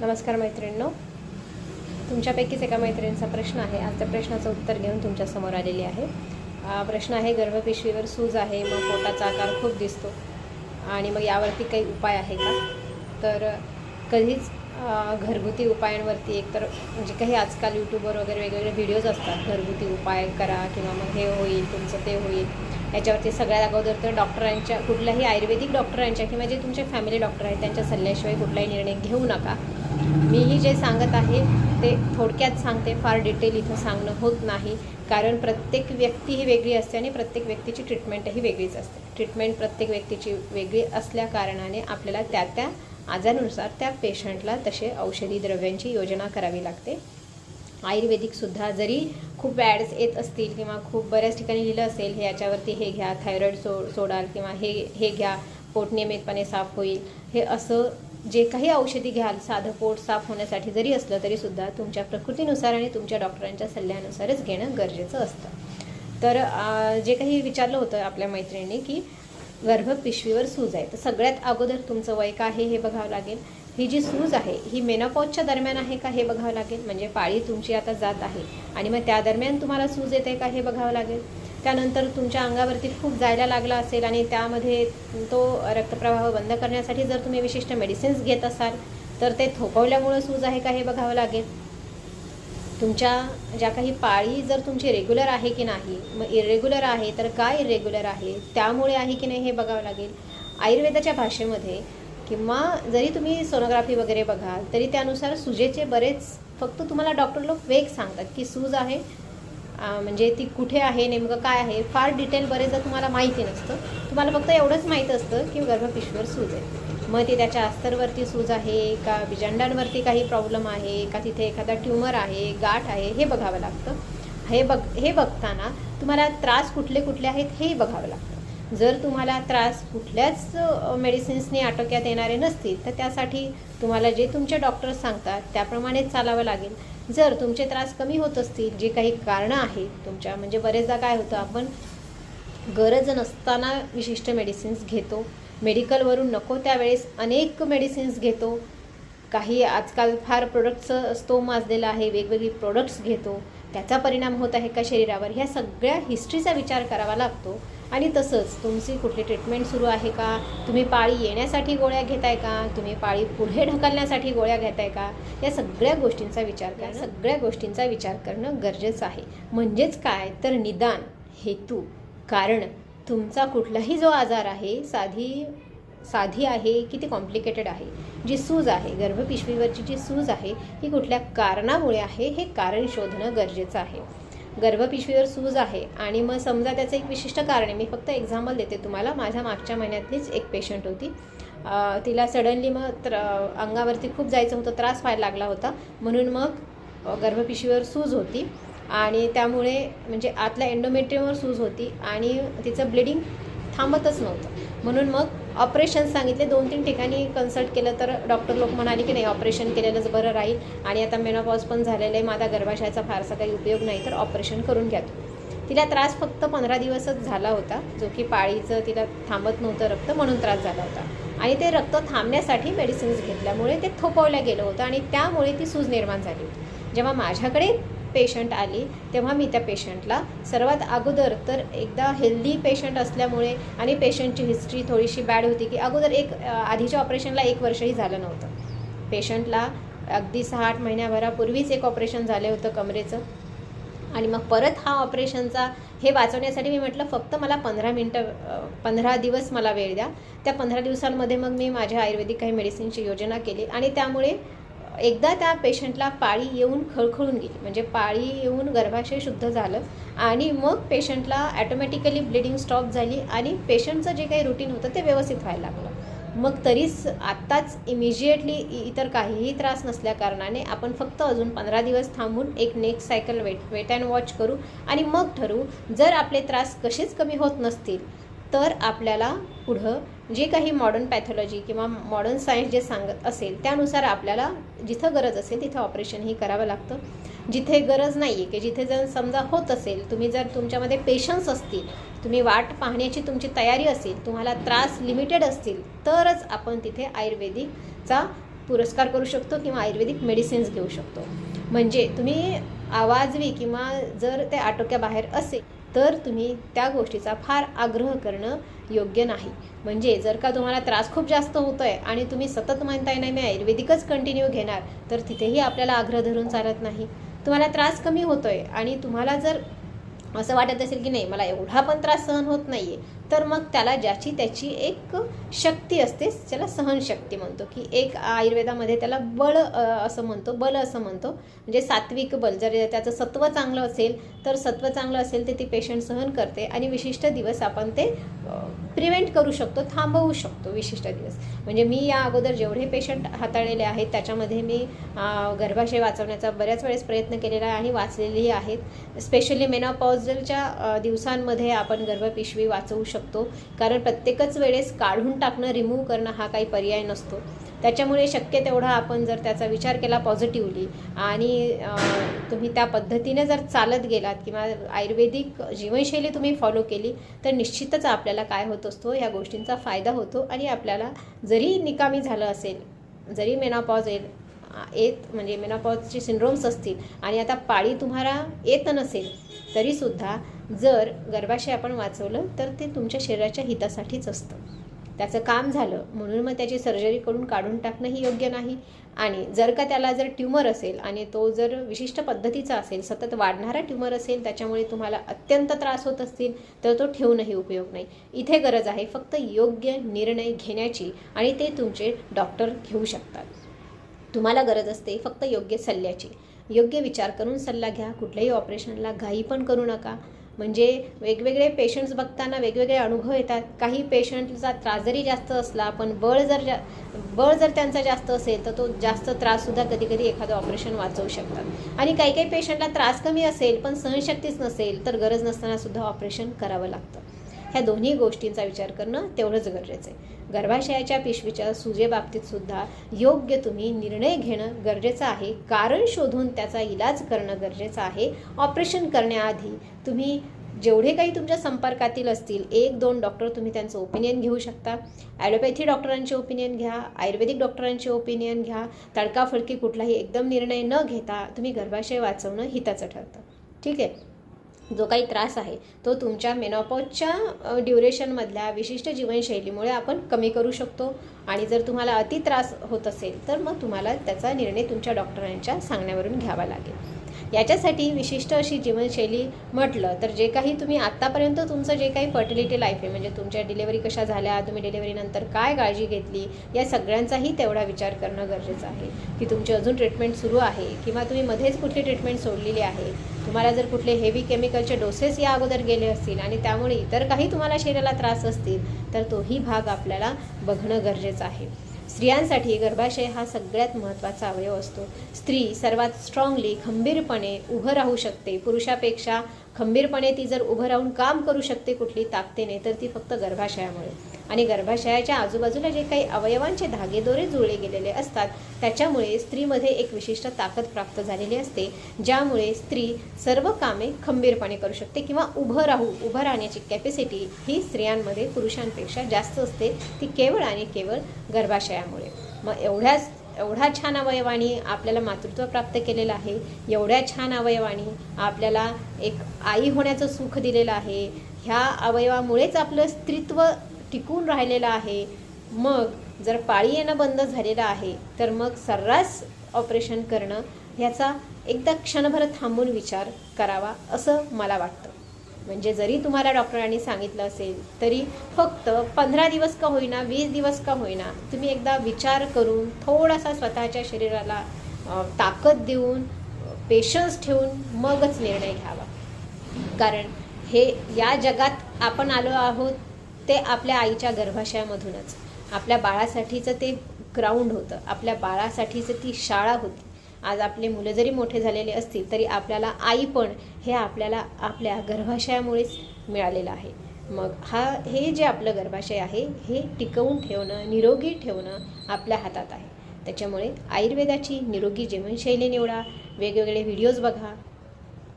नमस्कार मैत्रिणींनो. तुमच्यापैकीच एका मैत्रिणीचा प्रश्न आहे. आज त्या प्रश्नाचं उत्तर घेऊन तुमच्यासमोर आलेली आहे. प्रश्न आहे गर्भपिशवीवर सूज आहे मग पोटाचा आकार खूप दिसतो आणि मग यावरती काही उपाय आहे का? तर कधीच घरगुती उपायांवरती एकतर म्हणजे काही आजकाल यूट्यूबवर वगैरे वेगवेगळे व्हिडिओज असतात. घरगुती उपाय करा किंवा मग हे होईल तुमचं ते होईल. याच्यावरती सगळ्यात अगोदर तर डॉक्टरांच्या कुठल्याही आयुर्वेदिक डॉक्टरांच्या किंवा जे तुमचे फॅमिली डॉक्टर आहेत त्यांच्या सल्ल्याशिवाय कुठलाही निर्णय घेऊ नका. मीही जे सांगत आहे ते थोडक्यात सांगते फार डिटेल इथं सांगणं होत नाही. कारण प्रत्येक व्यक्ती ही वेगळी असते आणि प्रत्येक व्यक्तीची ट्रीटमेंटही वेगळीच असते. ट्रीटमेंट प्रत्येक व्यक्तीची वेगळी असल्या कारणाने आपल्याला त्या त्या आजारानुसार त्या पेशंटला तसे औषधी द्रव्यांची योजना करावी लागते. आयुर्वेदिकसुद्धा जरी खूप ॲड्स येत असतील किंवा खूप बऱ्याच ठिकाणी लिहिलं असेल हे याच्यावरती हे घ्या थायरॉईड सो सोडाल किंवा हे हे घ्या पोट नियमितपणे साफ होईल. हे असं जे काही औषधी घ्याल साधं पोट साफ होण्यासाठी जरी असलं तरीसुद्धा तुमच्या प्रकृतीनुसार आणि तुमच्या डॉक्टरांच्या सल्ल्यानुसारच घेणं गरजेचं असतं. तर जे काही विचारलं होतं आपल्या मैत्रिणीने की गर्भपिशवीवर सूज आहे. तर सगळ्यात अगोदर तुमचं वय काय आहे हे बघावं लागेल. ही जी सूज आहे ही मेनापॉजच्या दरम्यान आहे का हे बघावं लागेल? म्हणजे पाळी तुमची आता जात आहे आणि मग त्या दरम्यान तुम्हाला सूज येते का हे बघावं लागेल? त्यानंतर तुमच्या अंगावरती खूप जायला लागला असेल आणि त्यामध्ये तो रक्तप्रवाह बंद करण्यासाठी जर तुम्ही विशिष्ट मेडिसिन्स घेत असाल तर ते थोपवल्यामुळं सूज आहे का हे बघावं लागेल? तुमच्या ज्या काही पाळी जर तुमची रेग्युलर आहे की नाही मग इरेग्युलर आहे तर काय इरेग्युलर आहे? त्यामुळे आहे की नाही हे बघावं लागेल. आयुर्वेदाच्या भाषेमध्ये किंवा जरी तुम्ही सोनोग्राफी वगैरे बघाल तरी त्यानुसार सुजेचे बरेच फक्त तुम्हाला डॉक्टर लोक वेग सांगतात की सूज आहे म्हणजे ती कुठे आहे नेमकं काय आहे फार डिटेल बरेचदा तुम्हाला माहिती नसतं तुम्हाला फक्त एवढंच माहीत असतं की गर्भपिशवर सूज आहे. मग ती त्याच्या अस्तरवरती सूज आहे का बिजांडांवरती काही प्रॉब्लेम आहे का तिथे एखादा ट्युमर आहे गाठ आहे हे बघावं लागतं. हे बघ हे बघताना तुम्हाला त्रास कुठले कुठले आहेत हेही बघावं लागतं. जर तुम्हाला त्रास कुठल्याच मेडिसिन्सनी आटोक्यात येणारे नसतील तर त्यासाठी तुम्हाला जे तुमचे डॉक्टर सांगतात त्याप्रमाणेच चालावं लागेल. जर तुमचे त्रास कमी होत असतील जे काही कारणं आहेत तुमच्या म्हणजे बरेचदा काय होतं आपण गरज नसताना विशिष्ट मेडिसिन्स घेतो. मेडिकलवरून नको त्यावेळेस अनेक मेडिसिन्स घेतो. काही आजकाल फार प्रोडक्टचं स्तो माजलेला आहे वेगवेगळी प्रोडक्ट्स घेतो. त्याचा परिणाम होत आहे का शरीरावर? ह्या सगळ्या हिस्ट्रीचा विचार करावा लागतो. आणि तसंच तुमची कुठली ट्रीटमेंट सुरू आहे का? तुम्ही पाळी येण्यासाठी गोळ्या घेताय का? तुम्ही पाळी पुढे ढकलण्यासाठी गोळ्या घेताय का? या सगळ्या गोष्टींचा विचार करा सगळ्या गोष्टींचा विचार करणं गरजेचं आहे. म्हणजेच काय? तर निदान हेतू कारण तुमचा कुठलाही जो आजार आहे साधी साधी आहे की ती कॉम्प्लिकेटेड आहे जी सूज आहे गर्भपिशवीवरची जी सूज आहे ही कुठल्या कारणामुळे आहे हे कारण शोधणं गरजेचं आहे. गर्भपिशवीवर सूज आहे. आणि मग समजा त्याचं एक विशिष्ट कारण आहे. मी फक्त एक्झाम्पल देते तुम्हाला. माझ्या मागच्या महिन्यातलीच एक पेशंट होती. तिला सडनली मग त्र अंगावरती खूप जायचं होतं. त्रास व्हायला लागला होता. म्हणून मग गर्भपिशवीवर सूज होती. आणि त्यामुळे म्हणजे आतल्या एंडोमेट्रियमवर सूज होती. आणि तिचं ब्लिडिंग थांबतच नव्हतं. म्हणून मग ऑपरेशन सांगितले. दोन तीन ठिकाणी कन्सल्ट केलं तर डॉक्टर लोक म्हणाले की नाही ऑपरेशन केलेलंच बरं राहील आणि आता मेनोपॉज पण झालेलं आहे. माझा गर्भाशयाचा फारसा काही उपयोग नाही तर ऑपरेशन करून घ्या तिला त्रास फक्त पंधरा दिवसच झाला होता जो की पाळीचं तिला थांबत नव्हतं रक्त म्हणून त्रास झाला होता. आणि ते रक्त थांबण्यासाठी मेडिसिन्स घेतल्यामुळे ते थोपवलं गेलं होतं आणि त्यामुळे ती सूज निर्माण झाली होती. जेव्हा माझ्याकडे पेशंट आली तेव्हा मी त्या पेशंटला सर्वात अगोदर तर एकदा हेल्दी पेशंट असल्यामुळे आणि पेशंटची हिस्ट्री थोडीशी बॅड होती की अगोदर एक आधीच्या ऑपरेशनला एक वर्षही झालं नव्हतं. पेशंटला अगदी सहा आठ महिन्याभरापूर्वीच एक ऑपरेशन झालं होतं कमरेचं. आणि मग परत हा ऑपरेशनचा हे वाचवण्यासाठी मी म्हटलं फक्त मला पंधरा मिनटं पंधरा दिवस मला वेळ द्या. त्या पंधरा दिवसांमध्ये मग मी माझ्या आयुर्वेदिक काही मेडिसिनची योजना केली आणि त्यामुळे एकदा त्या पेशंटला पाळी येऊन खळखळून गेली. म्हणजे पाळी येऊन गर्भाशय शुद्ध झालं आणि मग पेशंटला ॲटोमॅटिकली ब्लिडिंग स्टॉप झाली आणि पेशंटचं जे काही रुटीन होतं ते व्यवस्थित व्हायला लागलं. मग तरीच आत्ताच इमिजिएटली इतर काहीही त्रास नसल्या कारणाने आपण फक्त अजून पंधरा दिवस थांबून एक next cycle wait wait and watch करू आणि मग ठरवू जर आपले त्रास कसेच कमी होत नसतील तर आपल्याला पुढं जे काही मॉडर्न पॅथॉलॉजी किंवा मॉडर्न सायन्स जे सांगत असेल त्यानुसार आपल्याला जिथं गरज असेल तिथं ऑपरेशनही करावं लागतं. जिथे गरज नाही आहे की जिथे जर समजा होत असेल तुम्ही जर तुमच्यामध्ये पेशन्स असतील तुम्ही वाट पाहण्याची तुमची तयारी असेल तुम्हाला त्रास लिमिटेड असतील तरच आपण तिथे आयुर्वेदिकचा पुरस्कार करू शकतो किंवा आयुर्वेदिक मेडिसिन्स घेऊ शकतो. म्हणजे तुम्ही आवाजवी किंवा जर ते आटोक्याबाहेर असेल तर तुम्ही त्या गोष्टीचा फार आग्रह करणं योग्य नाही. म्हणजे जर का तुम्हाला त्रास खूप जास्त होतो आहे आणि तुम्ही सतत म्हणताय नाही मी आयुर्वेदिकच कंटिन्यू घेणार तर तिथेही आपल्याला आग्रह धरून चालत नाही. तुम्हाला त्रास कमी होतो आहे आणि तुम्हाला जर असं वाटत असेल की नाही मला एवढा पण त्रास सहन होत नाही आहे तर मग त्याला ज्याची त्याची एक शक्ती असते त्याला सहनशक्ती म्हणतो की एक आयुर्वेदामध्ये त्याला बळ असं म्हणतो बल असं म्हणतो. म्हणजे सात्विक बल जर त्याचं सत्व चांगलं असेल तर सत्व चांगलं असेल तर ती पेशंट सहन करते आणि विशिष्ट दिवस आपण ते प्रिव्हेंट करू शकतो थांबवू शकतो विशिष्ट दिवस. म्हणजे मी या अगोदर जेवढे पेशंट हाताळलेले आहेत त्याच्यामध्ये मी गर्भाशय वाचवण्याचा बऱ्याच वेळेस प्रयत्न केलेला आहे आणि वाचलेलेही आहेत. स्पेशली मेनापॉझलच्या दिवसांमध्ये आपण गर्भपिशवी वाचवू शकतो. कारण प्रत्येकच वेळेस काढून टाकणं रिमूव्ह करणं हा काही पर्याय नसतो. त्याच्यामुळे शक्य तेवढा आपण जर त्याचा विचार केला पॉझिटिव्हली आणि तुम्ही त्या पद्धतीने जर चालत गेलात किंवा आयुर्वेदिक जीवनशैली तुम्ही फॉलो केली तर निश्चितच आपल्याला काय होत असतो या गोष्टींचा फायदा होतो आणि आपल्याला जरी निकामी झालं असेल जरी मेनापॉज येईल येत म्हणजे मेनापॉजचे सिंड्रोम्स असतील आणि आता पाळी तुम्हाला येत नसेल तरीसुद्धा जर गर्भाशय आपण वाचवलं तर ते तुमच्या शरीराच्या हितासाठीच असतं. त्याचं काम झालं म्हणून मग त्याची सर्जरी करून काढून टाकणंही योग्य नाही. आणि जर का त्याला जर ट्यूमर असेल आणि तो जर विशिष्ट पद्धतीचा असेल सतत वाढणारा ट्यूमर असेल त्याच्यामुळे तुम्हाला अत्यंत त्रास होत असतील तर तो ठेवूनही उपयोग नाही. इथे गरज आहे फक्त योग्य निर्णय घेण्याची आणि ते तुमचे डॉक्टर घेऊ शकतात. तुम्हाला गरज असते फक्त योग्य सल्ल्याची. योग्य विचार करून सल्ला घ्या. कुठल्याही ऑपरेशनला घाई पण करू नका. म्हणजे वेगवेगळे पेशंट्स बघताना वेगवेगळे अनुभव येतात. काही पेशंटचा त्रास जरी जास्त असला पण बळ जर जा बळ जर त्यांचा जास्त असेल तर तो जास्त त्राससुद्धा कधी कधी एखादं ऑपरेशन वाचवू शकतात. आणि काही काही पेशंटला त्रास कमी असेल पण सहनशक्तीच नसेल तर गरज नसताना सुद्धा ऑपरेशन करावं लागतं. ह्या दोन्ही गोष्टींचा विचार करणं तेवढंच गरजेचं आहे. गर्भाशयाच्या पिशवीच्या सुजेबाबतीत सुद्धा योग्य तुम्ही निर्णय घेणं गरजेचं आहे. कारण शोधून त्याचा इलाज करणं गरजेचं आहे. ऑपरेशन करण्याआधी तुम्ही जेवढे काही तुमच्या संपर्कातील असतील एक दोन डॉक्टर तुम्ही त्यांचं ओपिनियन घेऊ शकता. ॲलोपॅथी डॉक्टरांचे ओपिनियन घ्या आयुर्वेदिक डॉक्टरांचे ओपिनियन घ्या. तडकाफडकी कुठलाही एकदम निर्णय न घेता तुम्ही गर्भाशय वाचवणं हिताचं ठरतं. ठीक आहे? जो काही त्रास आहे तो तुमच्या मेनॉपॉजच्या ड्युरेशनमधल्या विशिष्ट जीवनशैलीमुळे आपण कमी करू शकतो. आणि जर तुम्हाला अति त्रास होत असेल तर मग तुम्हाला त्याचा निर्णय तुमच्या डॉक्टरांच्या सांगण्यावरून घ्यावा लागेल. याच्यासाठी विशिष्ट अशी जीवनशैली म्हटलं तर जे काही तुम्ही आत्तापर्यंत तुमचं जे काही फर्टिलिटी लाईफ आहे म्हणजे तुमच्या डिलेवरी कशा झाल्या तुम्ही डिलेवरीनंतर काय काळजी घेतली या सगळ्यांचाही तेवढा विचार करणं गरजेचं आहे. की तुमची अजून ट्रीटमेंट सुरू आहे किंवा तुम्ही मध्येच कुठली ट्रीटमेंट सोडलेली आहे तुम्हाला जर कुठले हेवी केमिकलचे डोसेस या अगोदर गेले असतील आणि त्यामुळे इतर काही तुम्हाला शरीराला त्रास असतील तर तोही भाग आपल्याला बघणं गरजेचं आहे. स्त्रियांसाठी गर्भाशय हा सगळ्यात महत्त्वाचा अवयव असतो. स्त्री सर्वात स्ट्रॉंगली खंबीरपणे उभं राहू शकते. पुरुषापेक्षा खंबीरपणे ती जर उभं राहून काम करू शकते कुठली ताकदीने तर ती फक्त गर्भाशयामुळे. आणि गर्भाशयाच्या आजूबाजूला जे काही अवयवांचे धागेदोरे जुळले गेलेले असतात त्याच्यामुळे स्त्रीमध्ये एक विशिष्ट ताकद प्राप्त झालेली असते ज्यामुळे स्त्री सर्व कामे खंबीरपणे करू शकते किंवा उभं राहू उभं राहण्याची कॅपॅसिटी ही स्त्रियांमध्ये पुरुषांपेक्षा जास्त असते. ती केवळ आणि केवळ गर्भाशयामुळे. मग एवढ्याच एवढा छान अवयवानी आपल्याला मातृत्व प्राप्त केलेलं आहे. एवढ्या छान अवयवानी आपल्याला एक आई होण्याचं सुख दिलेलं आहे. ह्या अवयवामुळेच आपलं स्त्रीत्व टिकून राहिलेलं आहे. मग जर पाळी येणं बंद झालेलं आहे तर मग सर्रास ऑपरेशन करणं ह्याचा एकदा क्षणभर थांबून विचार करावा असं मला वाटतं. म्हणजे जरी तुम्हाला डॉक्टरांनी सांगितलं असेल तरी फक्त पंधरा दिवस का होईना वीस दिवस का होईना तुम्ही एकदा विचार करून थोडासा स्वतःच्या शरीराला ताकद देऊन पेशन्स ठेवून मगच निर्णय घ्यावा. कारण हे या जगात आपण आलो आहोत ते आपल्या आईच्या गर्भाशयामधूनच. आपल्या बाळासाठीचं ते ग्राउंड होतं. आपल्या बाळासाठीचं ती शाळा होती. आज आपले मुलं जरी मोठे झालेले असतील तरी आपल्याला आई पण हे आपल्याला आपल्या गर्भाशयामुळेच मिळालेलं आहे. मग हा हे जे आपलं गर्भाशय आहे हे टिकवून ठेवणं निरोगी ठेवणं आपल्या हातात आहे. त्याच्यामुळे आयुर्वेदाची निरोगी जीवनशैली निवडा वेगवेगळे व्हिडिओज बघा.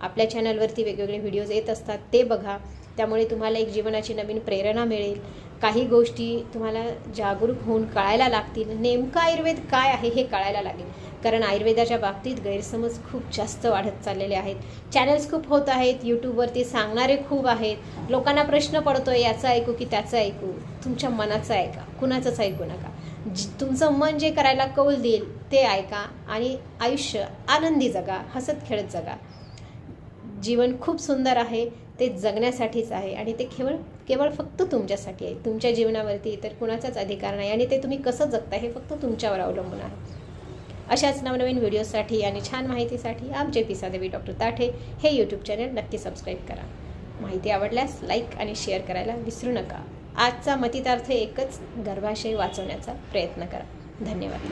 आपल्या चॅनलवरती वेगवेगळे व्हिडिओज येत असतात ते बघा. त्यामुळे तुम्हाला एक जीवनाची नवीन प्रेरणा मिळेल. काही गोष्टी तुम्हाला जागरूक होऊन कळायला लागतील. नेमकं आयुर्वेद काय आहे हे कळायला लागेल. कारण आयुर्वेदाच्या बाबतीत गैरसमज खूप जास्त वाढत चाललेले आहेत. चॅनल्स खूप होत आहेत यूट्यूबवरती सांगणारे खूप आहेत. लोकांना प्रश्न पडतो याचं ऐकू की त्याचं ऐकू? तुमच्या मनाचं ऐका कुणाचंच ऐकू नका. जी तुमचं मन जे करायला कौल देईल ते ऐका आणि आयुष्य आनंदी जगा हसत खेळत जगा. जीवन खूप सुंदर आहे ते जगण्यासाठीच आहे आणि ते केवळ केवळ फक्त तुमच्यासाठी आहे. तुमच्या जीवनावरती इतर कुणाचाच अधिकार नाही आणि ते तुम्ही कसं जगता हे फक्त तुमच्यावर अवलंबून आहे. अशाच नवनवीन व्हिडिओसाठी आणि छान माहितीसाठी आमचे पिसादेवी डॉक्टर ताठे हे यूट्यूब चॅनल नक्की सबस्क्राईब करा. माहिती आवडल्यास लाईक आणि शेअर करायला विसरू नका. आजचा मतितार्थ एकच गर्भाशय वाचवण्याचा प्रयत्न करा. धन्यवाद.